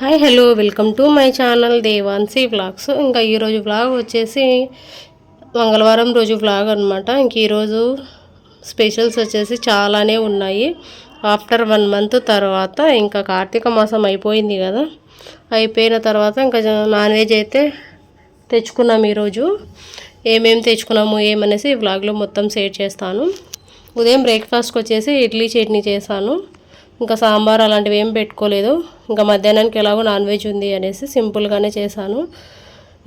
Hi hello welcome to my channel Devansi vlogs. ఇంకా ఈరోజు vlog వచ్చేసి మంగళవారం రోజు వ్లాగ్ అనమాట ఇంక ఈరోజు స్పెషల్స్ వచ్చేసి చాలానే ఉన్నాయి. ఆఫ్టర్ వన్ మంత్ తర్వాత ఇంకా కార్తీక మాసం అయిపోయింది కదా. అయిపోయిన తర్వాత ఇంకా నాన్ వెజ్ అయితే తెచ్చుకున్నాం ఈరోజు ఏమేమి తెచ్చుకున్నాము ఏమనేసి ఈ వ్లాగ్లో మొత్తం షేర్ చేస్తాను. ఉదయం బ్రేక్ఫాస్ట్కి వచ్చేసి ఇడ్లీ చట్నీ చేశాను. ఇంకా సాంబార్ అలాంటివి ఏం పెట్టుకోలేదు. ఇంకా మధ్యాహ్నానికి ఎలాగో నాన్ వెజ్ ఉంది అనేసి సింపుల్గానే చేశాను.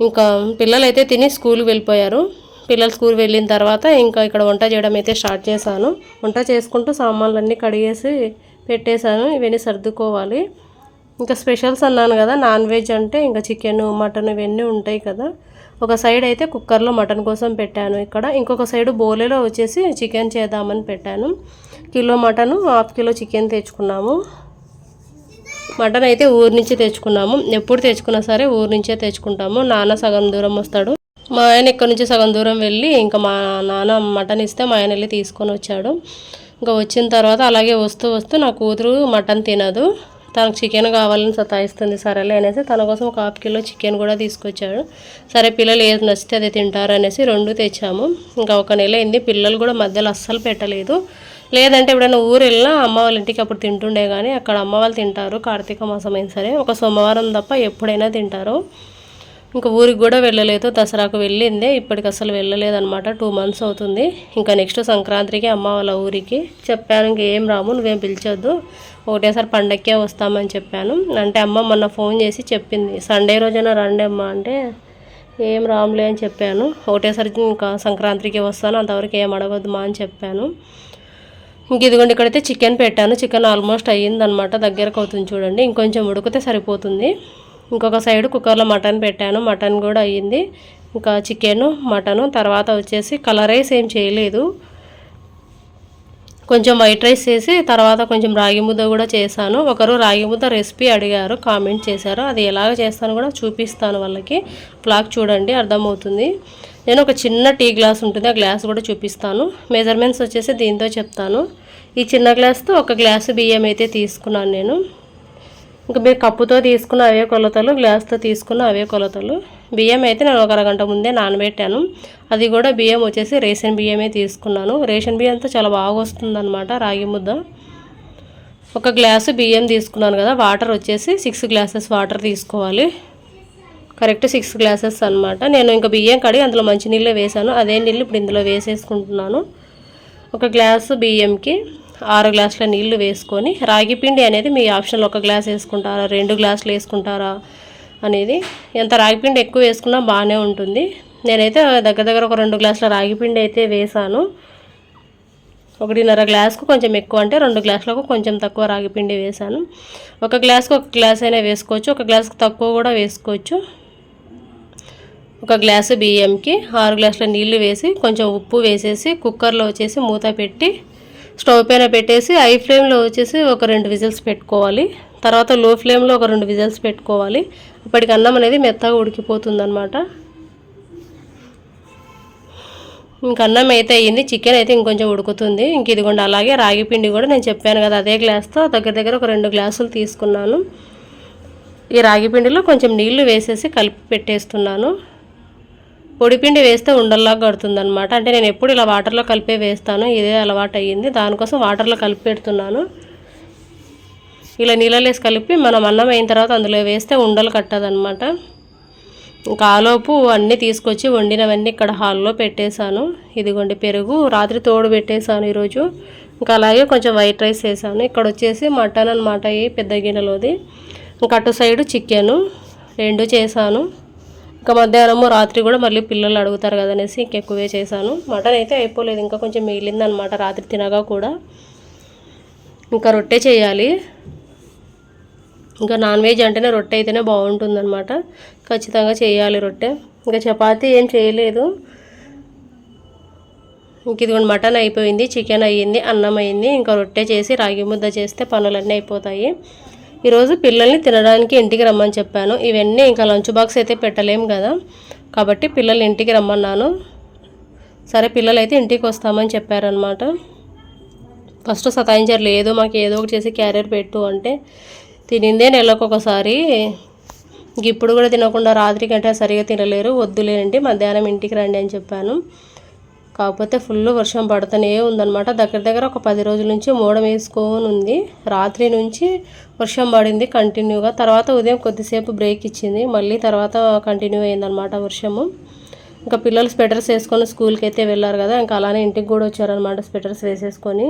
ఇంకా పిల్లలు అయితే తిని స్కూల్కి వెళ్ళిపోయారు. పిల్లలు స్కూల్ వెళ్ళిన తర్వాత ఇంకా ఇక్కడ వంట చేయడం అయితే స్టార్ట్ చేశాను. వంట చేసుకుంటూ సామాన్లన్నీ కడిగేసి పెట్టేశాను. ఇవన్నీ సర్దుకోవాలి. ఇంకా స్పెషల్స్ అన్నాను కదా నాన్ వెజ్ అంటే ఇంకా చికెన్ మటన్ ఇవన్నీ ఉంటాయి కదా. ఒక సైడ్ అయితే కుక్కర్లో మటన్ కోసం పెట్టాను ఇక్కడ. ఇంకొక సైడ్ బోలేలో వచ్చేసి చికెన్ చేద్దామని పెట్టాను. Kilo mutton half kilo chicken తెచ్చుకున్నాము. మటన్ అయితే ఊరి నుంచి తెచ్చుకున్నాము. ఎప్పుడు తెచ్చుకున్నా సరే ఊరి నుంచే తెచ్చుకుంటాము. నాన్న సగం దూరం వస్తాడు. మా ఆయన ఇక్కడ నుంచి సగం దూరం వెళ్ళి ఇంకా మా నాన్న మటన్ ఇస్తే మా ఆయన వెళ్ళి తీసుకొని వచ్చాడు. ఇంకా వచ్చిన తర్వాత అలాగే వస్తూ వస్తూ నా కూతురు మటన్ తినదు. తనకు చికెన్ కావాలని సతాయిస్తుంది సరేలే అనేసి తన కోసం ఒక హాఫ్ కిలో చికెన్ కూడా తీసుకొచ్చాడు. సరే పిల్లలు ఏది నచ్చితే అది తింటారు అనేసి రెండు తెచ్చాము. ఇంకా ఒక నెల అయింది పిల్లలు కూడా మధ్యలో అస్సలు పెట్టలేదు. లేదంటే ఎప్పుడైనా ఊరు వెళ్ళినా అమ్మ వాళ్ళ ఇంటికి అప్పుడు తింటుండే కానీ అక్కడ అమ్మ వాళ్ళు తింటారు. కార్తీక మాసం అయినా సరే ఒక సోమవారం తప్ప ఎప్పుడైనా తింటారు. ఇంకా ఊరికి కూడా వెళ్ళలేదు. దసరాకు వెళ్ళిందే. ఇప్పటికి అసలు వెళ్ళలేదు అనమాట టూ మంత్స్ అవుతుంది. ఇంకా నెక్స్ట్ సంక్రాంతికి అమ్మ వాళ్ళ ఊరికి చెప్పాను ఇంకేం రాము నువ్వేం పిలిచొద్దు. ఒకటేసారి పండక్కే వస్తామని చెప్పాను. అంటే అమ్మ మొన్న ఫోన్ చేసి చెప్పింది సండే రోజున రండి అమ్మ. అంటే ఏం రాములే అని చెప్పాను. ఒకటేసారి ఇంకా సంక్రాంతికి వస్తాను అంతవరకు ఏం అడగొద్దు మా అని చెప్పాను. ఇంక ఇదిగోండి ఇక్కడైతే చికెన్ పెట్టాను. చికెన్ ఆల్మోస్ట్ అయ్యిందనమాట దగ్గరకు అవుతుంది చూడండి. ఇంకొంచెం ఉడికితే సరిపోతుంది. ఇంకొక సైడ్ కుక్కర్లో మటన్ పెట్టాను. మటన్ కూడా అయ్యింది. ఇంకా చికెను మటను. తర్వాత వచ్చేసి కలర్ రైస్ ఏం చేయలేదు. కొంచెం వైట్ రైస్ చేసి తర్వాత కొంచెం రాగి ముద్ద కూడా చేశాను. ఒకరు రాగి ముద్ద రెసిపీ అడిగారు కామెంట్ చేశారు. అది ఎలాగ చేస్తాను కూడా చూపిస్తాను వాళ్ళకి. బ్లాగ్ చూడండి అర్థమవుతుంది. నేను ఒక చిన్న టీ గ్లాస్ ఉంటుంది ఆ గ్లాస్ కూడా చూపిస్తాను. మెజర్మెంట్స్ వచ్చేసి దీంతో చెప్తాను. ఈ చిన్న గ్లాస్తో ఒక గ్లాసు బియ్యం అయితే తీసుకున్నాను నేను. ఇంకా మీరు కప్పుతో తీసుకున్న అవే కొలతలు గ్లాస్తో తీసుకున్న అవే కొలతలు. బియ్యం అయితే నేను ఒక అరగంట ముందే నానబెట్టాను. అది కూడా బియ్యం వచ్చేసి రేషన్ బియ్యమే తీసుకున్నాను. రేషన్ బియ్యంతో చాలా బాగా వస్తుందన్నమాట రాగి ముద్ద. ఒక గ్లాసు బియ్యం తీసుకున్నాను కదా వాటర్ వచ్చేసి సిక్స్ గ్లాసెస్ వాటర్ తీసుకోవాలి. కరెక్ట్ సిక్స్ గ్లాసెస్ అనమాట నేను ఇంకా బియ్యం కడిగి అందులో మంచినీళ్ళే వేసాను అదే నీళ్ళు ఇప్పుడు ఇందులో వేసేసుకుంటున్నాను. ఒక గ్లాసు బియ్యంకి ఆరు గ్లాసుల నీళ్ళు వేసుకొని రాగి పిండి అనేది మీ ఆప్షన్లో ఒక గ్లాస్ వేసుకుంటారా? రెండు గ్లాసులు వేసుకుంటారా? అనేది ఎంత రాగి పిండి ఎక్కువ వేసుకున్నా బాగానే ఉంటుంది. నేనైతే దగ్గర దగ్గర ఒక రెండు గ్లాసుల రాగి పిండి అయితే వేసాను. ఒకటిన్నర గ్లాస్కు కొంచెం ఎక్కువ అంటే రెండు గ్లాసులకు కొంచెం తక్కువ రాగి పిండి వేసాను. ఒక గ్లాస్కు ఒక గ్లాస్ అయినా వేసుకోవచ్చు ఒక గ్లాస్కి తక్కువ కూడా వేసుకోవచ్చు. ఒక గ్లాసు బియ్యంకి ఆరు గ్లాసుల నీళ్ళు వేసి కొంచెం ఉప్పు వేసేసి కుక్కర్లో వచ్చేసి మూత పెట్టి స్టవ్ పైన పెట్టేసి హై ఫ్లేమ్లో వచ్చేసి ఒక రెండు విజిల్స్ పెట్టుకోవాలి. తర్వాత లో ఫ్లేమ్లో ఒక రెండు విజిల్స్ పెట్టుకోవాలి. ఇప్పటికి అన్నం అనేది మెత్తగా ఉడికిపోతుందనమాట ఇంక అన్నం అయితే అయ్యింది. చికెన్ అయితే ఇంకొంచెం ఉడుకుతుంది. ఇంక ఇదిగోండి అలాగే రాగి పిండి కూడా నేను చెప్పాను కదా అదే గ్లాస్తో దగ్గర దగ్గర ఒక రెండు గ్లాసులు తీసుకున్నాను. ఈ రాగి పిండిలో కొంచెం నీళ్ళు వేసేసి కలిపి పెట్టేస్తున్నాను. పొడిపిండి వేస్తే ఉండల్లాగా కడుతుందనమాట అంటే నేను ఎప్పుడు ఇలా వాటర్లో కలిపే వేస్తాను ఇదే అలవాటు అయ్యింది దానికోసం వాటర్లో కలిపి పెడుతున్నాను. ఇలా నీళ్ళలో వేసి కలిపి మనం అన్నం అయిన తర్వాత అందులో వేస్తే ఉండలు కట్టదనమాట ఇంకా ఆలోపు అన్నీ తీసుకొచ్చి వండినవన్నీ ఇక్కడ హాల్లో పెట్టేశాను. ఇదిగోండి పెరుగు రాత్రి తోడు పెట్టేశాను ఈరోజు. ఇంకా అలాగే కొంచెం వైట్ రైస్ వేసాను ఇక్కడ వచ్చేసి మటన్ అనమాట పెద్ద గిన్నెలోది. ఇంకా అటు సైడు చికెను రెండు చేశాను. ఇంకా మధ్యాహ్నము రాత్రి కూడా మళ్ళీ పిల్లలు అడుగుతారు కదనేసి ఇంకెక్కువే చేశాను. మటన్ అయితే అయిపోలేదు ఇంకా కొంచెం మిగిలిందనమాట రాత్రి తినగా కూడా. ఇంకా రొట్టె చేయాలి. ఇంకా నాన్ వెజ్ అంటేనే రొట్టె అయితేనే బాగుంటుందన్నమాట ఖచ్చితంగా చేయాలి రొట్టె. ఇంకా చపాతీ ఏం చేయలేదు. ఇంక ఇదిగోండి మటన్ అయిపోయింది చికెన్ అయ్యింది అన్నం అయింది ఇంకా రొట్టె చేసి రాగి ముద్ద చేస్తే పనులన్నీ అయిపోతాయి. ఈరోజు పిల్లల్ని తినడానికి ఇంటికి రమ్మని చెప్పాను. ఇవన్నీ ఇంకా లంచ్ బాక్స్ అయితే పెట్టలేము కదా. కాబట్టి పిల్లలు ఇంటికి రమ్మన్నాను. సరే పిల్లలు అయితే ఇంటికి వస్తామని చెప్పారనమాట ఫస్ట్ సతాయించారు లేదు మాకు ఏదో ఒకటి చేసి క్యారియర్ పెట్టు అంటే. తినిందే నెలకు ఒకసారి. ఇంక ఇప్పుడు కూడా తినకుండా రాత్రి కంటే సరిగా తినలేరు. వద్దులేనండి మధ్యాహ్నం ఇంటికి రండి అని చెప్పాను. కాకపోతే ఫుల్ వర్షం పడుతూనే ఉందన్నమాట. దగ్గర దగ్గర ఒక పది రోజుల నుంచి మోడం వేసుకొని ఉంది. రాత్రి నుంచి వర్షం పడింది కంటిన్యూగా. తర్వాత ఉదయం కొద్దిసేపు బ్రేక్ ఇచ్చింది. మళ్ళీ తర్వాత కంటిన్యూ అయిందనమాట వర్షము. ఇంకా పిల్లలు స్వెటర్స్ వేసుకొని స్కూల్కి అయితే వెళ్ళారు కదా. ఇంకా అలానే ఇంటికి కూడా వచ్చారనమాట స్వెటర్స్ వేసేసుకొని.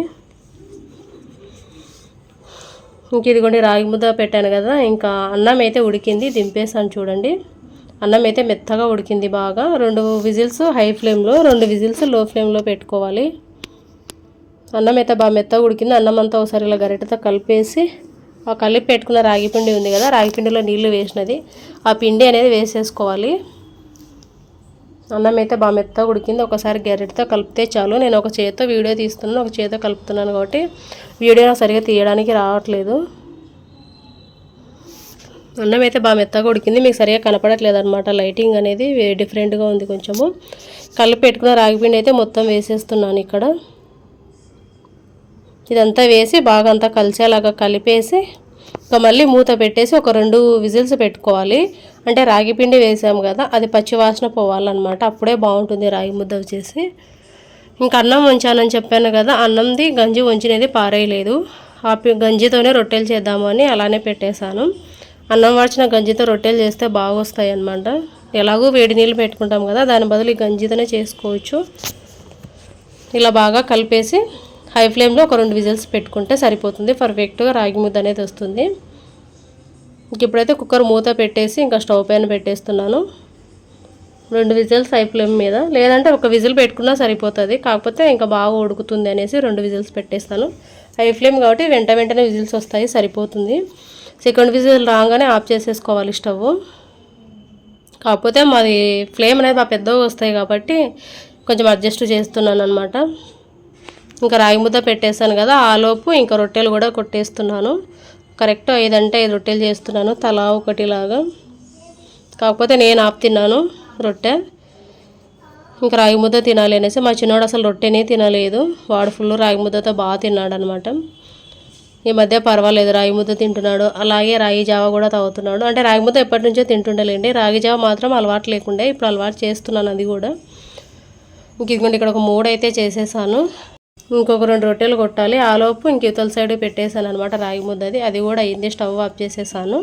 ఇంక ఇదిగోండి రాగి ముద్ద పెట్టాను కదా. ఇంకా అన్నం అయితే ఉడికింది. దింపేసాను చూడండి. అన్నం అయితే మెత్తగా ఉడికింది బాగా. రెండు విజిల్స్ హై ఫ్లేమ్లో రెండు విజిల్స్లో ఫ్లేమ్లో పెట్టుకోవాలి. అన్నం అయితే బాగా మెత్తగా ఉడికింది. అన్నం అంతా ఒకసారి ఇలా గరిటతో కలిపేసి ఆ కలిపి పెట్టుకున్న రాగి పిండి ఉంది కదా రాగి పిండిలో నీళ్ళు వేసినది. ఆ పిండి అనేది వేసేసుకోవాలి. అన్నం అయితే బాగా మెత్తగా ఉడికింది. ఒకసారి గరిటతో కలిపితే చాలు. నేను ఒక చేతితో వీడియో తీస్తున్నాను. ఒక చేతితో కలుపుతున్నాను కాబట్టి వీడియో సరిగా తీయడానికి రావట్లేదు. అన్నం అయితే బాగా మెత్తగా ఉడికింది. మీకు సరిగా కనపడట్లేదు అనమాట లైటింగ్ అనేది డిఫరెంట్గా ఉంది కొంచెము. కళ్ళు పెట్టుకున్న రాగిపిండి అయితే మొత్తం వేసేస్తున్నాను ఇక్కడ. ఇదంతా వేసి బాగా అంతా కలిసేలాగా కలిపేసి ఇంకా మళ్ళీ మూత పెట్టేసి ఒక రెండు విజిల్స్ పెట్టుకోవాలి. అంటే రాగి పిండి వేసాము కదా అది పచ్చి వాసన పోవాలన్నమాట. అప్పుడే బాగుంటుంది రాగి ముద్ద వచ్చేసి. ఇంకా అన్నం వంచానని చెప్పాను కదా అన్నంది గంజి వంచినది పారేయలేదు. ఆ గంజితోనే రొట్టెలు చేద్దాము అని అలానే పెట్టేశాను. అన్నం వాడిచిన గంజితో రొట్టెలు చేస్తే బాగా వస్తాయి అన్నమాట ఎలాగో వేడి నీళ్ళు పెట్టుకుంటాం కదా దాని బదులు ఈ గంజితోనే చేసుకోవచ్చు. ఇలా బాగా కలిపేసి హై ఫ్లేమ్లో ఒక రెండు విజిల్స్ పెట్టుకుంటే సరిపోతుంది. పర్ఫెక్ట్గా రాగి ముద్ద అనేది వస్తుంది. ఇప్పుడైతే కుక్కర్ మూత పెట్టేసి ఇంకా స్టవ్ పైన పెట్టేస్తున్నాను. రెండు విజిల్స్ హై ఫ్లేమ్ మీద లేదంటే ఒక విజిల్ పెట్టుకున్నా సరిపోతుంది. కాకపోతే ఇంకా బాగా ఉడుకుతుంది అనేసి రెండు విజిల్స్ పెట్టేస్తాను. హై ఫ్లేమ్ కాబట్టి వెంట వెంటనే విజిల్స్ వస్తాయి సరిపోతుంది. సెకండ్ విజిల్ రాగానే ఆఫ్ చేసేసుకోవాలి స్టవ్. కాకపోతే మాది ఫ్లేమ్ అనేది మా పెద్దగా వస్తాయి కాబట్టి కొంచెం అడ్జస్ట్ చేస్తున్నాను అనమాట ఇంకా రాగి ముద్ద పెట్టేశాను కదా ఆలోపు ఇంకా రొట్టెలు కూడా కొట్టేస్తున్నాను. కరెక్ట్ ఐదంటే ఐదు రొట్టెలు చేస్తున్నాను తలా ఒకటిలాగా. కాకపోతే నేను ఆపు తిన్నాను రొట్టె. ఇంకా రాగి ముద్ద తినాలి అనేసి మా చిన్నోడు అసలు రొట్టెనే తినలేదు. వాడు ఫుల్ రాగి ముద్దతో బాగా తిన్నాడు అనమాట ఈ మధ్య పర్వాలేదు రాగి ముద్ద తింటున్నాడు. అలాగే రాగి జావ కూడా తాగుతున్నాడు. అంటే రాగి ముద్ద ఎప్పటి నుంచో తింటుండలేండి. రాగి జావ మాత్రం అలవాటు లేకుండే ఇప్పుడు అలవాటు చేస్తున్నాను అది కూడా. ఇంక ఇదిగోండి ఇక్కడ ఒక మూడు అయితే చేసేసాను. ఇంకొక రెండు రొట్టెలు కొట్టాలి. ఆలోపు ఇంక ఇవతల సైడ్ పెట్టేశాను అనమాట రాగి ముద్దది. అది కూడా అయింది. స్టవ్ ఆఫ్ చేసేసాను.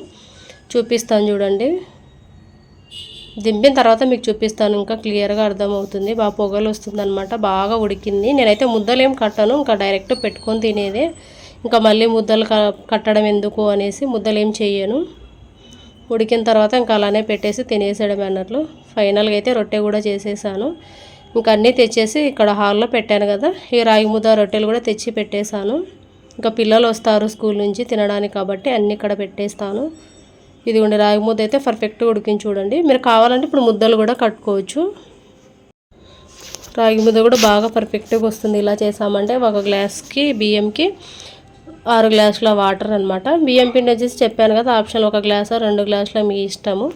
చూపిస్తాను చూడండి. దింపిన తర్వాత మీకు చూపిస్తాను. ఇంకా క్లియర్గా అర్థమవుతుంది. బాగా పొగలు వస్తుంది అనమాట బాగా ఉడికింది. నేనైతే ముద్దలు ఏం కట్టాను. ఇంకా డైరెక్ట్ పెట్టుకొని తినేదే. ఇంకా మళ్ళీ ముద్దలు కట్టడం ఎందుకు అనేసి ముద్దలు ఏం చెయ్యను. ఉడికిన తర్వాత ఇంకా అలానే పెట్టేసి తినేసేయడం అన్నట్లు. ఫైనల్గా అయితే రొట్టె కూడా చేసేసాను. ఇంకా అన్నీ తెచ్చేసి ఇక్కడ హాల్లో పెట్టాను కదా. ఈ రాగి ముద్ద రొట్టెలు కూడా తెచ్చి పెట్టేశాను. ఇంకా పిల్లలు వస్తారు స్కూల్ నుంచి తినడానికి కాబట్టి అన్నీ ఇక్కడ పెట్టేస్తాను. ఇది ఉండే రాగి ముద్ద అయితే పర్ఫెక్ట్గా ఉడికించి చూడండి. మీరు కావాలంటే ఇప్పుడు ముద్దలు కూడా కట్టుకోవచ్చు. రాగి ముద్ద కూడా బాగా పర్ఫెక్ట్గా వస్తుంది. ఇలా చేసామంటే ఒక గ్లాస్కి బియ్యంకి ఆరు గ్లాసుల వాటర్ అనమాట బియ్యం పిండి వచ్చేసి చెప్పాను కదా ఆప్షన్ ఒక గ్లాసు రెండు గ్లాసుల మీ ఇష్టము.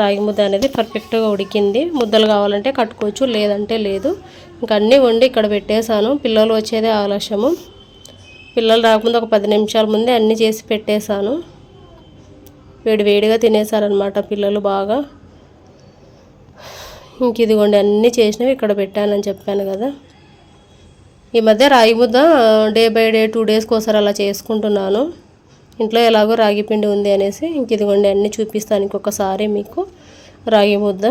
రాగి ముద్ద అనేది పర్ఫెక్ట్గా ఉడికింది. ముద్దలు కావాలంటే కట్టుకోవచ్చు లేదంటే లేదు. ఇంకా అన్నీ వండి ఇక్కడ పెట్టేశాను. పిల్లలు వచ్చేదే ఆలస్యము. పిల్లలు రాకముందు ఒక పది నిమిషాల ముందే అన్నీ చేసి పెట్టేశాను. వేడి వేడిగా తినేసారనమాట పిల్లలు బాగా. ఇంక ఇదిగోండి అన్నీ చేసినవి ఇక్కడ పెట్టానని చెప్పాను కదా. ఈ మధ్య రాగి ముద్ద డే బై డే టూ డేస్కి ఒకసారి అలా చేసుకుంటున్నాను. ఇంట్లో ఎలాగో రాగి పిండి ఉంది అనేసి ఇంక ఇదిగోండి అన్నీ చూపిస్తాను ఇంకొకసారి మీకు. రాగి ముద్ద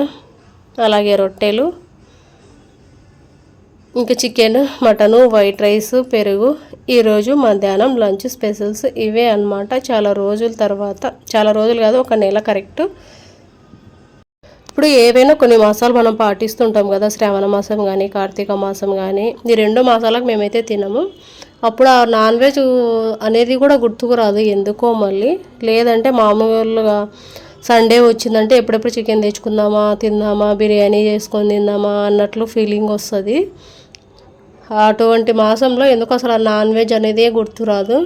అలాగే రొట్టెలు ఇంకా చికెన్ మటను వైట్ రైస్ పెరుగు. ఈరోజు మధ్యాహ్నం లంచ్ స్పెషల్స్ ఇవే అనమాట చాలా రోజుల తర్వాత చాలా రోజులు కాదు ఒక నెల కరెక్ట్. ఇప్పుడు ఏవైనా కొన్ని మాసాలు మనం పాటిస్తుంటాం కదా శ్రావణ మాసం కానీ కార్తీక మాసం కానీ ఈ రెండు మాసాలకు మేమైతే తినము. అప్పుడు ఆ నాన్ వెజ్ అనేది కూడా గుర్తుకు రాదు ఎందుకో మళ్ళీ. లేదంటే మామూలుగా సండే వచ్చిందంటే ఎప్పుడెప్పుడు చికెన్ తెచ్చుకుందామా తిందామా బిర్యానీ చేసుకొని తిందామా అన్నట్లు ఫీలింగ్ వస్తుంది. అటువంటి మాసంలో ఎందుకు అసలు ఆ నాన్ వెజ్ అనేది గుర్తురాదు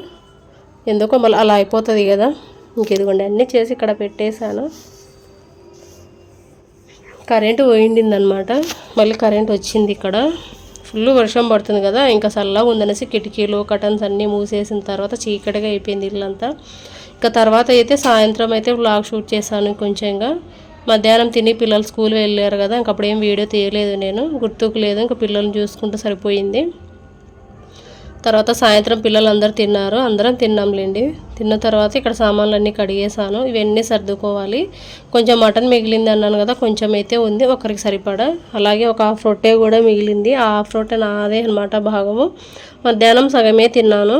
ఎందుకో మళ్ళీ అలా అయిపోతుంది కదా. ఇంక ఇదిగోండి అన్నీ చేసి ఇక్కడ పెట్టేశాను. కరెంటు పోయిండిందనమాట. మళ్ళీ కరెంట్ వచ్చింది ఇక్కడ. ఫుల్ వర్షం పడుతుంది కదా ఇంకా చల్లగా ఉందనేసి కిటికీలు కటన్స్ అన్నీ మూసేసిన తర్వాత చీకటిగా అయిపోయింది ఇల్లంతా. ఇంకా తర్వాత అయితే సాయంత్రం అయితే వ్లాగ్ షూట్ చేశాను కొంచెంగా. మధ్యాహ్నం తిని పిల్లలు స్కూల్ వెళ్ళారు కదా ఇంక అప్పుడు ఏం వీడియో తీయలేదు నేను. గుర్తుకు లేదు ఇంకా పిల్లల్ని చూసుకుంటూ సరిపోయింది. తర్వాత సాయంత్రం పిల్లలందరూ తిన్నారు. అందరం తిన్నాంలేండి. తిన్న తర్వాత ఇక్కడ సామాన్లన్నీ కడిగేసాను ఇవన్నీ సర్దుకోవాలి. కొంచెం మటన్ మిగిలింది అన్నాను కదా కొంచెం అయితే ఉంది ఒకరికి సరిపడా. అలాగే ఒక హాఫ్ రొట్టె కూడా మిగిలింది. ఆ హాఫ్ రొట్టె నాదే అనమాట భాగము. మధ్యాహ్నం సగమే తిన్నాను.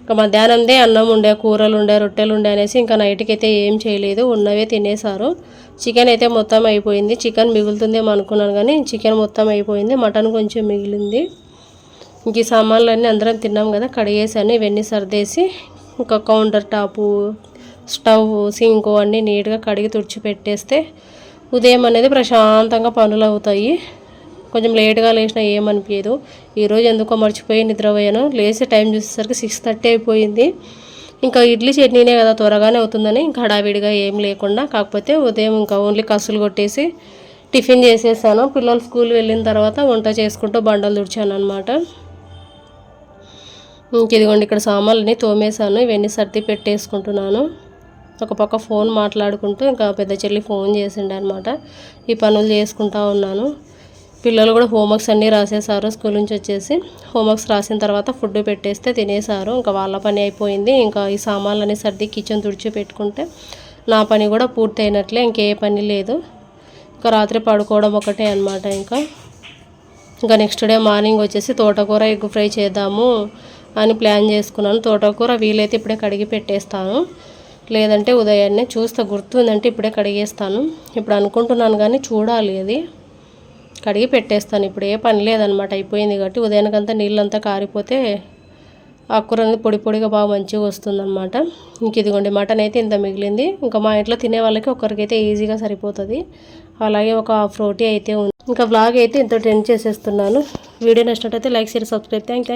ఇంకా మధ్యాహ్నందే అన్నం ఉండే కూరలు ఉండే రొట్టెలు ఉండే అనేసి ఇంకా నైట్కి అయితే ఏం చేయలేదు. ఉన్నవే తినేసారు చికెన్ అయితే మొత్తం అయిపోయింది. చికెన్ మిగులుతుందేమో అనుకున్నాను కానీ చికెన్ మొత్తం అయిపోయింది. మటన్ కొంచెం మిగిలింది. ఇంక ఈ సామాన్లు అందరం తిన్నాం కదా కడిగేసాను ఇవన్నీ సర్దేసి ఇంకా కౌంటర్ టాపు స్టవ్ సింకు అన్నీ నీట్గా కడిగి తుడిచిపెట్టేస్తే ఉదయం అనేది ప్రశాంతంగా పనులు అవుతాయి. కొంచెం లేట్గా లేచినా ఏమనిపించదు ఈరోజు ఎందుకో మర్చిపోయి నిద్రపోయాను. లేచే టైం చూసేసరికి సిక్స్ థర్టీ అయిపోయింది. ఇంకా ఇడ్లీ చట్నీనే కదా త్వరగానే అవుతుందని ఇంకా హడావిడిగా ఏం లేకుండా కాకపోతే ఉదయం ఇంకా ఓన్లీ కసులు కొట్టేసి టిఫిన్ చేసేసాను. పిల్లలు స్కూల్ వెళ్ళిన తర్వాత వంట చేసుకుంటూ బండలు తుడిచాను అనమాట ఇంక ఇదిగోండి ఇక్కడ సామాన్లని తోమేశాను. ఇవన్నీ సర్ది పెట్టేసుకుంటున్నాను. ఒక పక్క ఫోన్ మాట్లాడుకుంటూ ఇంకా పెద్ద చెల్లి ఫోన్ చేసిండే అనమాట ఈ పనులు చేసుకుంటా ఉన్నాను. పిల్లలు కూడా హోంవర్క్స్ అన్నీ రాసేసారు స్కూల్ నుంచి వచ్చేసి. హోంవర్క్స్ రాసిన తర్వాత ఫుడ్ పెట్టేస్తే తినేసారు ఇంకా వాళ్ళ పని అయిపోయింది. ఇంకా ఈ సామాన్లన్నీ సర్ది కిచెన్ తుడిచి పెట్టుకుంటే నా పని కూడా పూర్తి అయినట్లే ఇంకే పని లేదు. ఇంకా రాత్రి పడుకోవడం ఒకటే అనమాట ఇంకా. ఇంకా నెక్స్ట్ డే మార్నింగ్ వచ్చేసి తోటకూర ఎగ్ ఫ్రై చేద్దాము. అని ప్లాన్ చేసుకున్నాను. తోటకూర వీలైతే ఇప్పుడే కడిగి పెట్టేస్తాను. లేదంటే ఉదయాన్నే చూస్తే గుర్తుందంటే ఇప్పుడే కడిగేస్తాను. ఇప్పుడు అనుకుంటున్నాను కానీ చూడాలి అది. కడిగి పెట్టేస్తాను. ఇప్పుడు ఏ పని లేదనమాట అయిపోయింది కాబట్టి ఉదయానికంతా నీళ్ళంతా కారిపోతే ఆ కూర అనేది పొడి పొడిగా బాగా మంచిగా వస్తుందన్నమాట. ఇంక ఇదిగోండి మటన్ అయితే ఇంత మిగిలింది. ఇంకా మా ఇంట్లో తినే వాళ్ళకి ఒకరికైతే ఈజీగా సరిపోతుంది. అలాగే ఒక హాఫ్ రోటీ అయితే ఉంది. ఇంకా బ్లాగ్ అయితే ఇంత టెన్ చేసేస్తున్నాను. వీడియో నచ్చినట్టయితే లైక్ షేర్ సబ్స్క్రైబ్. థ్యాంక్